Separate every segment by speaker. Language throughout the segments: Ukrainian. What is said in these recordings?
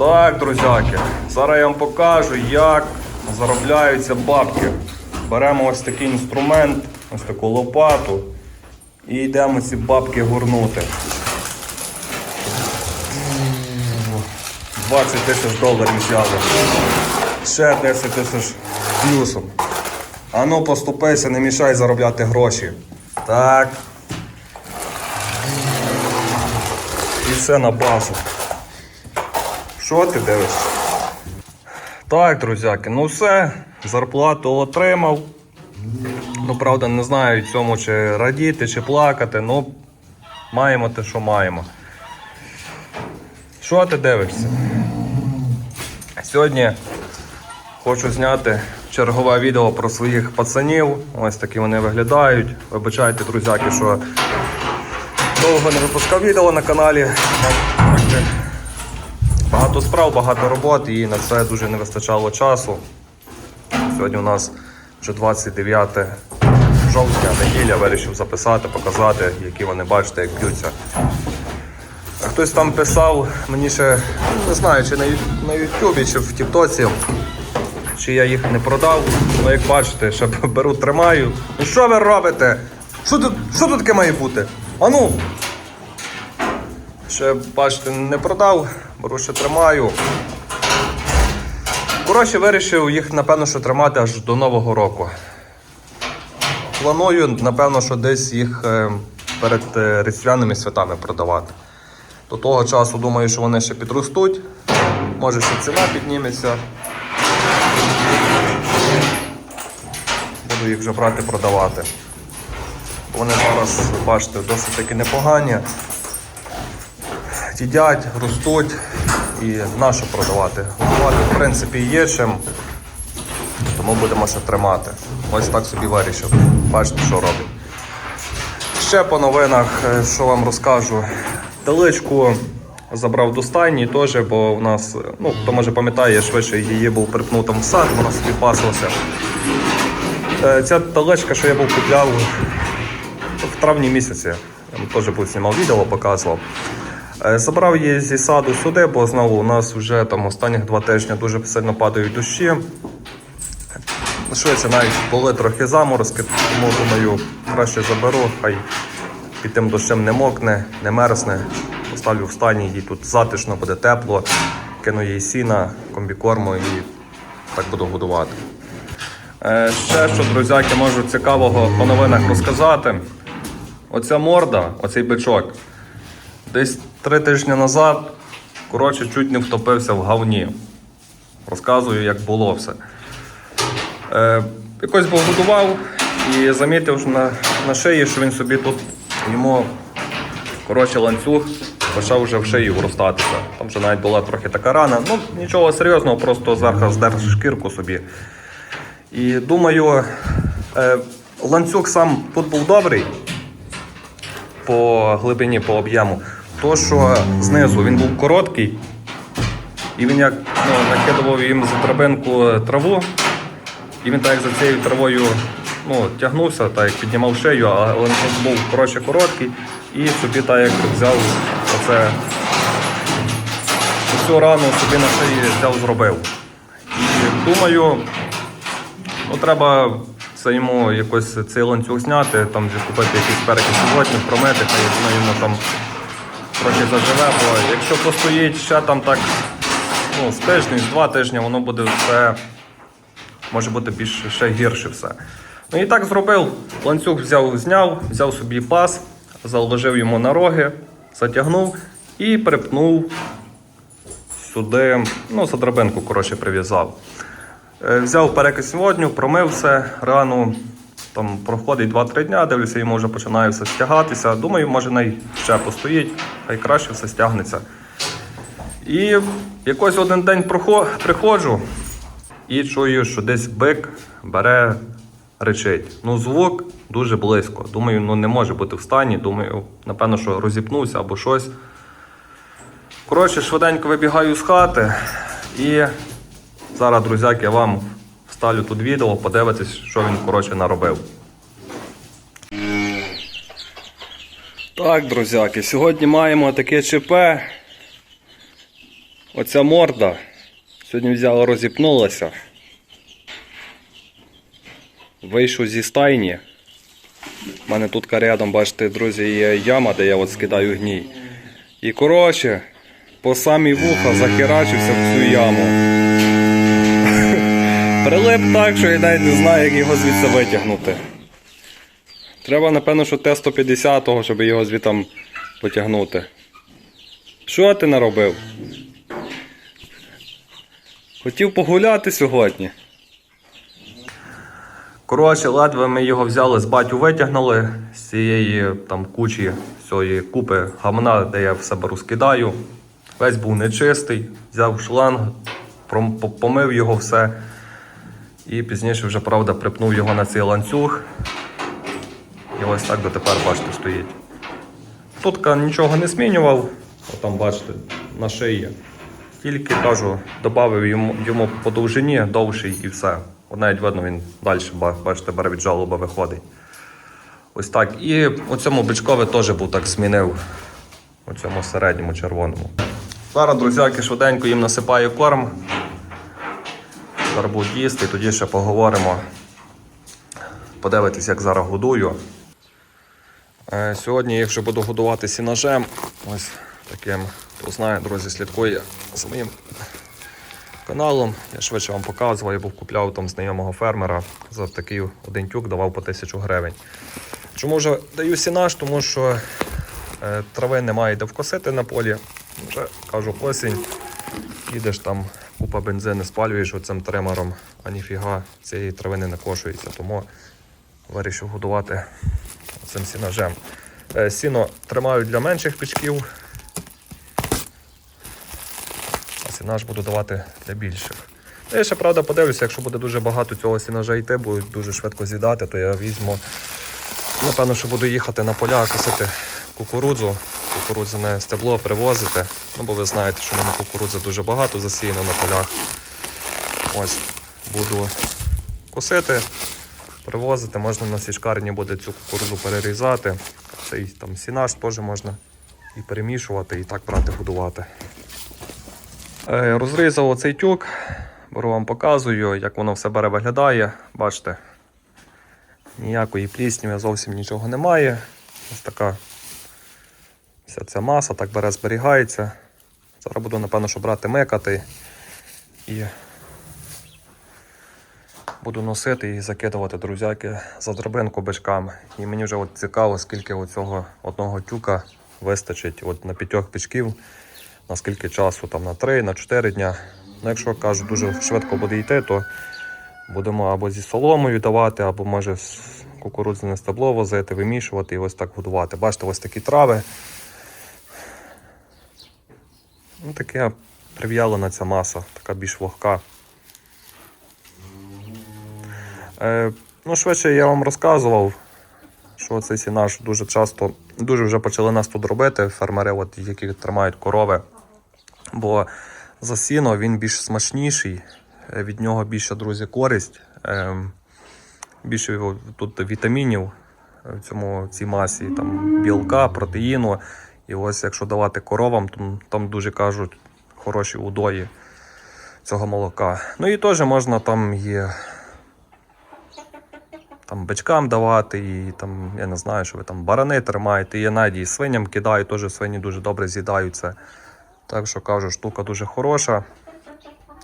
Speaker 1: Так, друзяки, зараз я вам покажу, як заробляються бабки. Беремо ось такий інструмент, ось таку лопату і йдемо ці бабки горнути. 20 тисяч доларів взяли. Ще 10 тисяч плюсом. А ну поступайся, не мішай заробляти гроші. Так. І все на базу. Що ти дивишся? Так, друзяки, ну все, зарплату отримав. Ну, правда, не знаю цьому чи радіти, чи плакати, ну маємо те, що маємо. Що ти дивишся? Сьогодні хочу зняти чергове відео про своїх пацанів. Ось такі вони виглядають. Вибачайте, друзяки, що довго не випускав відео на каналі. Багато справ, багато роботи і на це дуже не вистачало часу. Сьогодні у нас вже 29 жовтня, неділя, вирішив записати, показати, які вони бачите, як б'ються. Хтось там писав, мені ще не знаю, чи на, Ютубі, чи в Тіктоці, чи я їх не продав. Ну, як бачите, ще беру, тримаю. Ну що ви робите? Що тут, що тут таке має бути? Ану! Ще, бачите, не продав, ще тримаю. Коротше, вирішив їх, напевно, що тримати аж до Нового року. Планую, напевно, що десь їх е, перед е, різдвяними святами продавати. До того часу думаю, що вони ще підростуть. Може ще ціна підніметься. Буду їх вже брати продавати. Вони зараз, бачите, досить таки непогані. Їдять, ростуть і нащо продавати. Годувати, в принципі, є чим, тому будемо ще тримати. Ось так собі вирішив. Бачите, що робить. Ще по новинах, е, що вам розкажу. Теличку забрав до стайні теж, бо в нас, е, ну, хто може пам'ятає, я швидше її був припнутим в сад, вона собі пасилася. Е, Ця телечка, що я був купляв в травні місяці, я теж був знімав відео, показував. Е, Забрав її зі саду сюди, бо знову у нас вже там останніх два тижні дуже сильно падають дощі. Швидше навіть були трохи заморозки, тому думаю, краще заберу, хай під тим дощем не мокне, не мерзне. Поставлю в стані, їй тут затишно, буде тепло, кину їй сіна, комбікорму і так буду годувати. Е, ще що, друзяки, можу цікавого по новинах розказати. Оця морда, оцей бичок, десь три тижні назад, коротше, чуть не втопився в говні. Розказую, як було все. Е, якось був годував і замітив на, на шиї, що він собі тут йому коротше, ланцюг почав вже в шиї вростатися. Там вже навіть була трохи така рана. Ну, нічого серйозного, просто зверху здер шкірку собі. І думаю, е, ланцюг сам тут був добрий по глибині, по об'єму. То, що знизу він був короткий, і він як ну, накидував їм за драбинку траву, і він так за цією травою ну, тягнувся, так як піднімав шию, а ланцюг був коротше короткий, і собі так як взяв оце цю рану собі на шиї взяв, зробив. І думаю, ну треба це йому якось цей ланцюг зняти, там купити якісь перекис животних, промити, хай воно йому там трохи заживе, бо якщо постоїть ще там так ну, з тиждень, з два тижні, воно буде все, може бути більш ще гірше все. Ну і так зробив. Ланцюг взяв, зняв, взяв собі пас, заложив йому на роги, затягнув і припнув сюди, ну, за драбинку, коротше, прив'язав. Е, Взяв перекись водню, промив все рану. Там проходить 2-3 дня, дивлюся, йому вже починає все стягатися. Думаю, може най ще постоїть, хай краще все стягнеться. І якось один день приходжу і чую, що десь бик бере, речить. Ну, звук дуже близько. Думаю, ну не може бути в стані. Думаю, напевно, що розіпнувся або щось. Коротше, швиденько вибігаю з хати і зараз, друзяки, я вам вставлю тут відео, подивитись, що він коротше наробив. Так, друзяки, сьогодні маємо таке ЧП. Оця морда сьогодні взяла, розіпнулася. Вийшов зі стайні. У мене тут рядом, бачите, друзі, є яма, де я от скидаю гній. І коротше, по самі вуха захерачився в цю яму. Прилип так, що я навіть не знаю, як його звідси витягнути. Треба, напевно, що Т-150, щоб його звідти потягнути. Що ти наробив? Хотів погуляти сьогодні. Коротше, ледве ми його взяли з батю витягнули з цієї там кучі, цієї купи гамна, де я все беру скидаю. Весь був нечистий, взяв шланг, помив його все. І пізніше вже, правда, припнув його на цей ланцюг. І ось так дотепер, бачите, стоїть. Тут нічого не змінював, там бачите, на шиї. Тільки кажу, додав йому, йому по довжині довший і все. Навіть видно, він далі, ба- бачите, бере від жалоби виходить. Ось так. І у цьому бичкові теж був так змінив. У цьому середньому червоному. Зараз, друзяки, швиденько їм насипаю корм. Зараз їсти, тоді ще поговоримо. Подивитись, як зараз годую. Е, Сьогодні я вже буду годувати сінажем. Ось таким. Хто знає, друзі, слідкує за моїм каналом. Я швидше вам показував, я був купляв там знайомого фермера за такий один тюк, давав по тисячу гривень. Чому вже даю сінаж? Тому що е, трави немає де вкосити на полі. Вже кажу, осінь. Їдеш там, купа бензину спалюєш оцим тримером, а ніфіга цієї трави не накошується. Тому вирішив годувати цим сінажем. Е, Сіно тримаю для менших пічків, а сінаж буду давати для більших. Ну, Я ще правда подивлюся, якщо буде дуже багато цього сінажа йти, буде дуже швидко з'їдати, то я візьму. Напевно, що буду їхати на поля, косити кукурудзу, кукурудзяне стебло привозити. Ну, бо ви знаєте, що в мене кукурудзи дуже багато засіяно на полях. Ось буду косити, привозити, можна на січкарні буде цю кукурудзу перерізати. Цей там сінаж теж можна і перемішувати, і так брати годувати. Е, Розрізав оцей тюк, беру вам показую, як воно все бере виглядає. Бачите, ніякої плісні зовсім нічого немає. Ось така вся ця маса так бере, зберігається. Зараз буду, напевно, що брати микати і буду носити і закидувати друзяки за драбинку бичками. І мені вже от цікаво, скільки оцього одного тюка вистачить от на п'ятьох бичків, на скільки часу, там на 3, на 4 дня. Ну, якщо кажуть, дуже швидко буде йти, то будемо або зі соломою давати, або може кукурудзяне стебло возити, вимішувати і ось так годувати. Бачите, ось такі трави. Ну, таке прив'ялена ця маса, така більш вогка. Е, ну, швидше я вам розказував, що цей сінаж дуже часто, дуже вже почали нас тут робити, фермери, от, які тримають корови. Бо за сіно він більш смачніший, е, від нього більше, друзі, користь. Е, більше тут вітамінів в цьому цій масі, там білка, протеїну. І ось якщо давати коровам, то там дуже кажуть хороші удої цього молока. Ну і теж можна там є там бичкам давати, і там, я не знаю, що ви там барани тримаєте, і я навіть і свиням кидаю, теж свині дуже добре з'їдають це. Так що кажу, штука дуже хороша.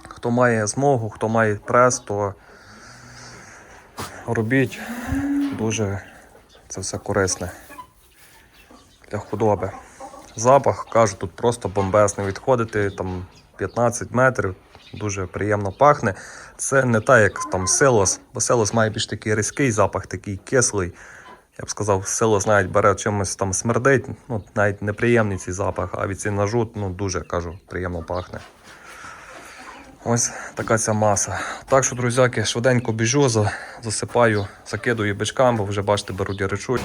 Speaker 1: Хто має змогу, хто має прес, то робіть дуже це все корисне для худоби. Запах, кажу, тут просто бомбесний. Відходити там 15 метрів, дуже приємно пахне. Це не так, як там силос, бо силос має більш такий різкий запах, такий кислий. Я б сказав, силос навіть бере чимось там смердить, ну, навіть неприємний цей запах, а від ножу ну, дуже кажу, приємно пахне. Ось така ця маса. Так що, друзяки, швиденько біжу, засипаю, закидую бичкам, бо вже бачите, беруть речуть.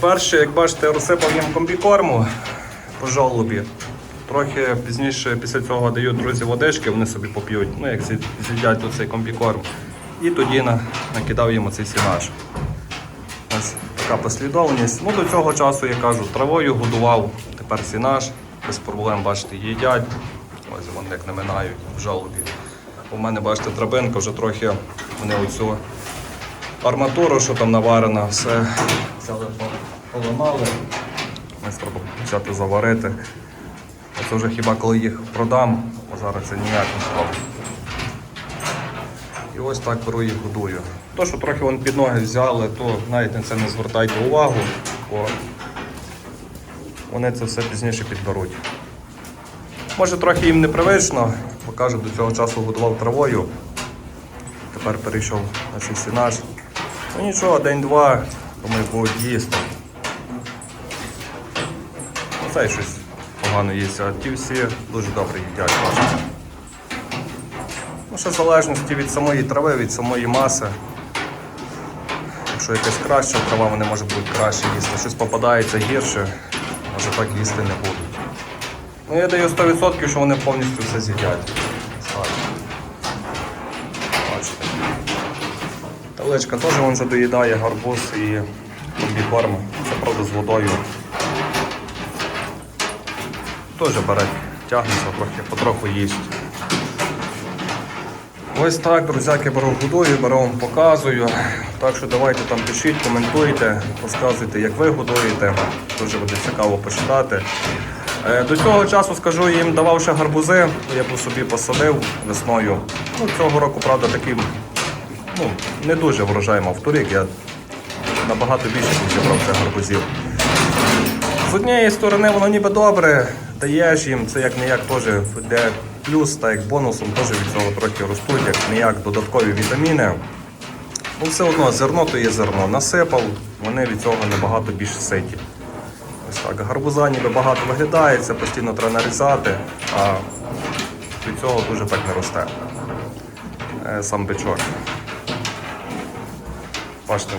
Speaker 1: Перше, як бачите, розсипав їм комбікорму по жолобі. Трохи пізніше після цього даю друзі водички, вони собі поп'ють, ну як з'їд- з'їдять цей комбікорм. І тоді накидав їм оцей сінаж. Ось така послідовність. Ну, до цього часу, я кажу, травою годував, тепер сінаж, без проблем, бачите, їдять. Ось вони як наминають в жалобі. У мене, бачите, драбинка вже трохи вони оцю арматуру, що там наварена, все взяли, по- поламали. Ось треба взяти заварити. Це вже хіба коли їх продам, а зараз це ніяк не справді. І ось так беру їх годую. То, що трохи вон під ноги взяли, то навіть на це не звертайте увагу, бо вони це все пізніше підберуть. Може трохи їм непривично, бо кажу, до цього часу годував травою. Тепер перейшов на цей сінаж. Ну нічого, день-два, думаю, будуть їсти. Оцей щось погано їсть, а ті всі дуже добре їдять. бачите. Ну, ще в залежності від самої трави, від самої маси. Якщо якась краща трава, вони може будуть краще їсти. Щось попадається гірше, може так їсти не будуть. Ну я даю 100%, що вони повністю все з'їдять. Так. Бачите. Таличка теж вже доїдає гарбуз і комбікорм. Це правда з водою. Теж бере, тягнеться трохи, потроху їсть. Ось так, друзяки, беру годую, беру вам показую. Так що давайте там пишіть, коментуйте, розказуйте, як ви годуєте. Дуже буде цікаво почитати. Е, До цього часу скажу, їм давав ще гарбузи, я б собі посадив весною. Ну, цього року, правда, такий ну, не дуже врожай мав торік. Я набагато більше зібрав цих гарбузів. З однієї сторони воно ніби добре, даєш їм, це як не як теж йде плюс, та як бонусом теж від цього трохи ростуть, як не як додаткові вітаміни. Ну все одно зерно то є зерно. Насипав, вони від цього набагато більше ситі. Ось так. Гарбуза ніби багато виглядає, це постійно треба нарізати, а від цього дуже так не росте. Е, Сам бичок. Бачите,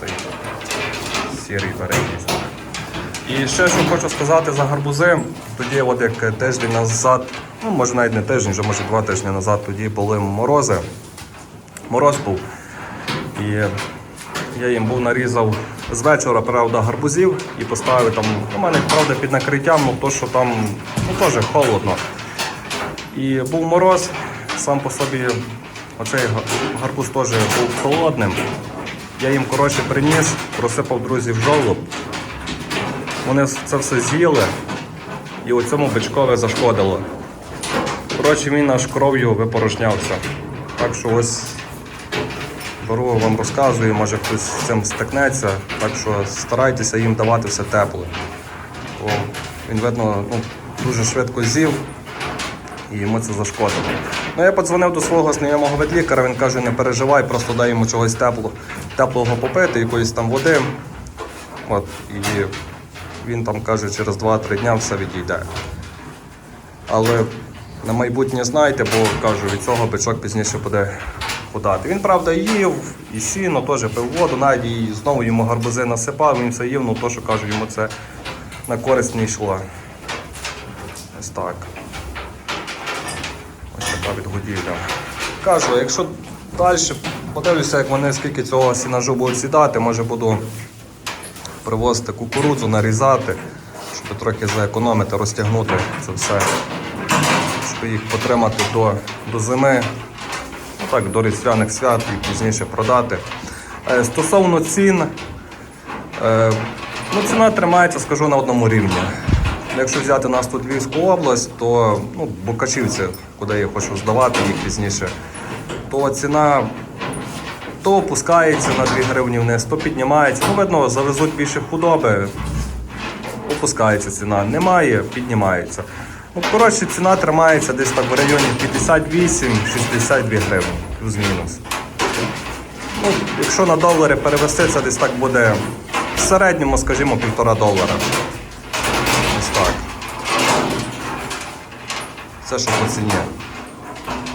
Speaker 1: цей сірий перекіс. І ще що хочу сказати за гарбузи. Тоді, от як тиждень назад, ну може навіть не тиждень, вже може два тижні назад, тоді були морози. Мороз був. І я їм був нарізав з вечора, правда, гарбузів і поставив там, у мене, правда, під накриттям, ну то, що там ну, теж холодно. І був мороз, сам по собі оцей гарбуз теж був холодним. Я їм коротше приніс, просипав друзів жолоб. Вони це все з'їли і у цьому бичкове зашкодило. Коротше, він аж кров'ю випорожнявся. Так що ось беру вам розказую, може хтось з цим стикнеться. Так що старайтеся їм давати все тепле. Бо він, видно, ну, дуже швидко з'їв і йому це зашкодило. Ну, я подзвонив до свого знайомого ветлікаря, він каже, не переживай, просто дай йому чогось тепло, теплого попити, якоїсь там води. От, і він там каже, через 2-3 дня все відійде. Але на майбутнє знайте, бо кажу, від цього бичок пізніше буде подати. Він, правда, їв і сіно, теж пив воду, навіть і знову йому гарбузи насипав, він все їв, ну то, що кажу, йому це на користь не йшло. Ось так. Така відгодівля. Кажу, якщо далі подивлюся, як вони скільки цього сінажу будуть сідати, може буду привозити кукурудзу, нарізати, щоб трохи заекономити, розтягнути це все, щоб їх потримати до, до зими, ну так, до різдвяних свят і пізніше продати. Е, Стосовно цін, е, ну, ціна тримається, скажу, на одному рівні. Якщо взяти нас тут Львівську область, то ну, Букачівці, куди я хочу здавати їх пізніше, то ціна то опускається на 2 гривні вниз, то піднімається. Ну, видно, завезуть більше худоби, опускається ціна. Немає, піднімається. Ну, коротше, ціна тримається десь так в районі 58-62 гривні, плюс-мінус. Ну, якщо на долари перевести, це десь так буде в середньому, скажімо, півтора долара. Ось так. Це що по ціні.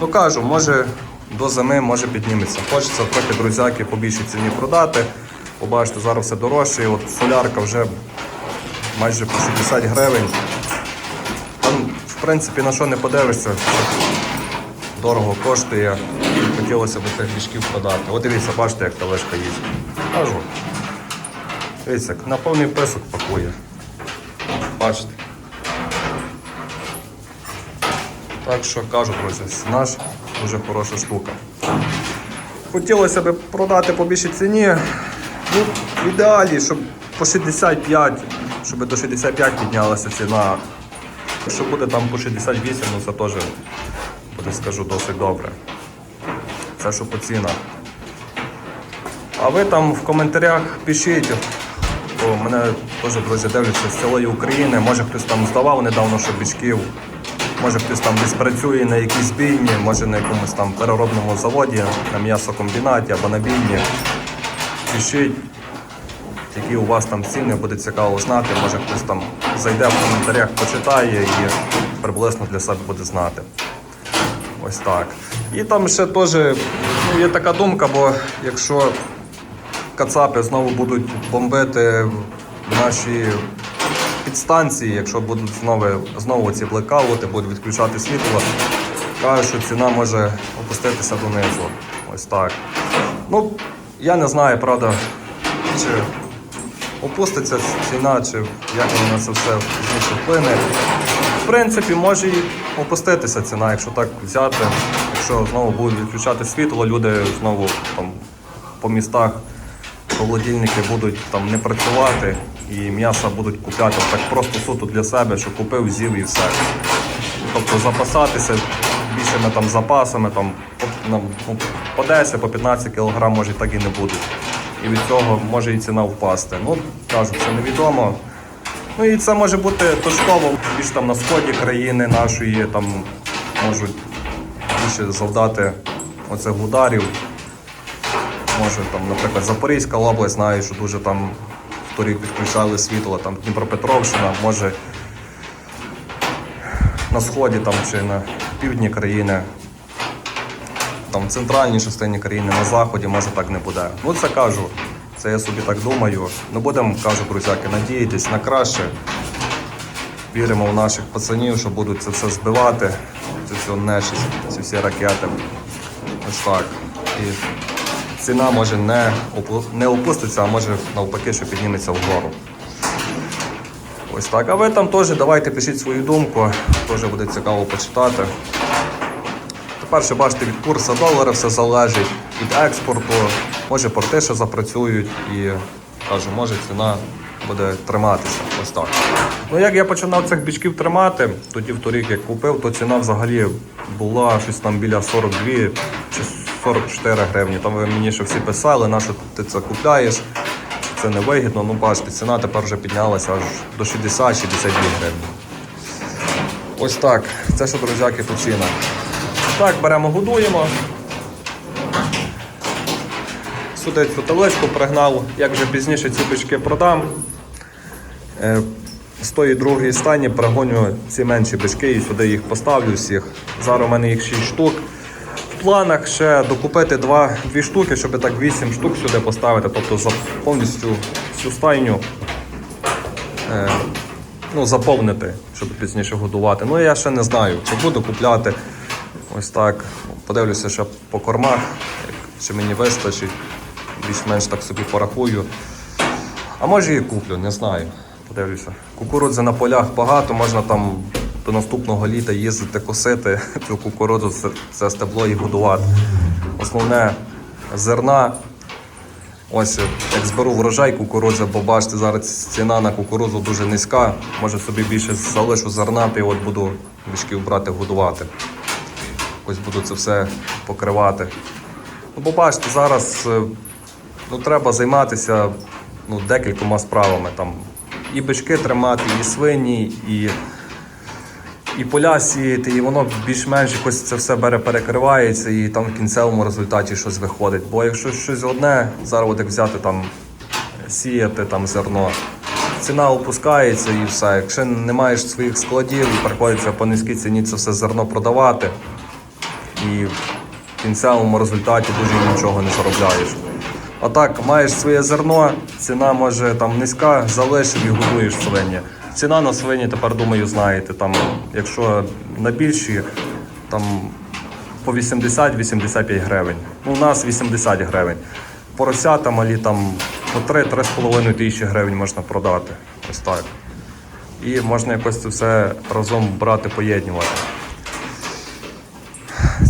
Speaker 1: Ну кажу, може до зими може підніметься. Хочеться трохи друзяки по більшій ціні продати. Побачите, зараз все дорожче. І от солярка вже майже по 60 гривень. Там, в принципі, на що не подивишся, дорого коштує. Хотілося б цих мішків продати. От дивіться, бачите, як тележка їздить. Кажу. Дивіться, на повний писок пакує. Бачите. Так що кажу, друзі, наш дуже хороша штука. Хотілося б продати по більшій ціні. Ну, в ідеалі, щоб по 65, щоб до 65 піднялася ціна. Якщо буде там по 68, ну це теж буде, скажу, досить добре. Це що по цінах. А ви там в коментарях пишіть, бо мене теж друзі дивляться з цілої України. Може хтось там здавав недавно шобічків, може хтось там десь працює на якійсь бійні, може на якомусь там переробному заводі, на м'ясокомбінаті або на бійні. Пишіть, які у вас там ціни, буде цікаво знати. Може хтось там зайде в коментарях, почитає і приблизно для себе буде знати. Ось так. І там ще теж ну, є така думка, бо якщо кацапи знову будуть бомбити наші підстанції, якщо будуть знову, знову ці блекаути, будуть відключати світло, кажуть, що ціна може опуститися донизу. Ось так. Ну, я не знаю, правда, чи опуститься ціна, чи як воно на це все пізніше вплине. В принципі, може і опуститися ціна, якщо так взяти. Якщо знову будуть відключати світло, люди знову там по містах холодильники будуть там не працювати і м'ясо будуть купляти так просто суто для себе, що купив, з'їв і все. Тобто запасатися більшими там запасами, там по- ну, ну, по 10, по 15 кг може так і не будуть. І від цього може і ціна впасти. Ну, кажу, це невідомо. Ну і це може бути точково більш там на сході країни нашої, там можуть більше завдати оцих ударів. Може там, наприклад, Запорізька область, знаю, що дуже там торік підключали світло, там Дніпропетровщина, може на сході там чи на півдні країни, там в центральній частині країни, на заході, може так не буде. Ну це кажу. Це я собі так думаю. Не будемо, кажу, друзяки, надіятись на краще. Віримо в наших пацанів, що будуть це все збивати, цю всю нечисть, ці всі ракети. Ось так. І ціна може не, не опуститься, а може навпаки, що підніметься вгору. Ось так. А ви там теж давайте пишіть свою думку, теж буде цікаво почитати. Тепер ще бачите, від курсу долара все залежить, від експорту, може порти ще запрацюють і кажу, може ціна буде триматися. Ось так. Ну як я починав цих бічків тримати, тоді в торік як купив, то ціна взагалі була щось там біля 42 чи 44 гривні. Там ви мені ще всі писали, на що ти це купляєш, це не вигідно. Ну бачите, ціна тепер вже піднялася аж до 60-62 гривні. Ось так. Це що, друзяки, по цінах. Так, беремо, годуємо. Сюди цю тележку пригнав, як вже пізніше ці бички продам. Е, З тої другої стані пригоню ці менші бички і сюди їх поставлю всіх. Зараз у мене їх 6 штук. Планах ще докупити 2, 2 штуки, щоб так 8 штук сюди поставити, тобто за повністю всю стайню е, ну, заповнити, щоб пізніше годувати. Ну я ще не знаю, чи буду купляти. Ось так. Подивлюся ще по кормах, чи мені вистачить. Більш-менш так собі порахую. А може і куплю, не знаю. Подивлюся. Кукурудзи на полях багато, можна там до наступного літа їздити косити цю кукурудзу, це, стебло і годувати. Основне зерна. Ось як зберу врожай кукурудзи, бо бачите, зараз ціна на кукурудзу дуже низька. Може собі більше залишу зерна, і от буду мішків брати годувати. Ось буду це все покривати. Ну, бо бачите, зараз е, ну, треба займатися ну, декількома справами. Там, і бички тримати, і свині, і, і поля сіяти, і воно більш-менш якось це все бере, перекривається, і там в кінцевому результаті щось виходить. Бо якщо щось одне, зараз взяти там, сіяти там зерно, ціна опускається і все. Якщо не маєш своїх складів і приходиться по низькій ціні це все зерно продавати, і в кінцевому результаті дуже нічого не заробляєш. А так, маєш своє зерно, ціна може там низька, залишив і годуєш свині. Ціна на свині тепер, думаю, знаєте. Там, якщо на більші, там по 80-85 гривень. Ну, у нас 80 гривень. Поросята малі там по 3-3,5 тисячі гривень можна продати. Ось так. І можна якось це все разом брати, поєднувати.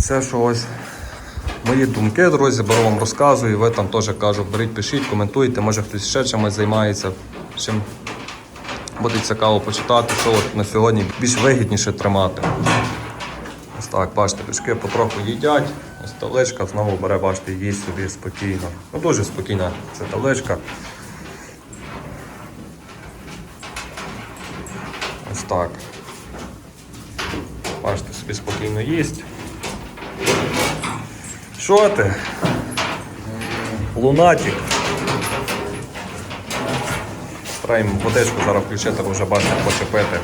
Speaker 1: Це що ось мої думки, друзі, беру вам розказую. Ви там теж кажу, беріть, пишіть, коментуйте, може хтось ще чимось займається. Чим буде цікаво почитати, що от на сьогодні більш вигідніше тримати. Ось так, бачите, пішки потроху їдять. Ось таличка знову бере, бачите, їсть собі спокійно. Ну дуже спокійна ця таличка. Ось так. Бачите, собі спокійно їсть. Що ти? Лунатик. Їм водичку зараз включити, вже бачите, хоче пити.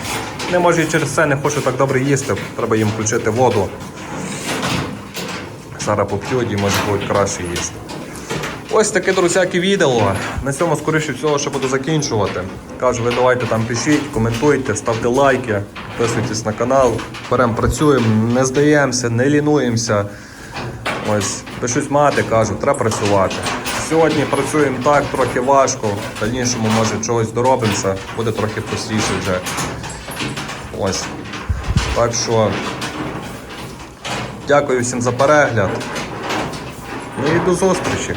Speaker 1: Не може і через це не хочу так добре їсти. Треба їм включити воду. Зараз поп'ють і може будуть краще їсти. Ось таке, друзяки, відео. На цьому, скоріше всього, що буду закінчувати. Кажу, ви давайте там пишіть, коментуйте, ставте лайки, підписуйтесь на канал. Беремо, працюємо, не здаємося, не лінуємося. Ось, би мати, кажу, треба працювати. Сьогодні працюємо так, трохи важко. В дальнішому, може, чогось доробимося, буде трохи простіше вже. Ось. Так що дякую всім за перегляд. Ну і до зустрічі.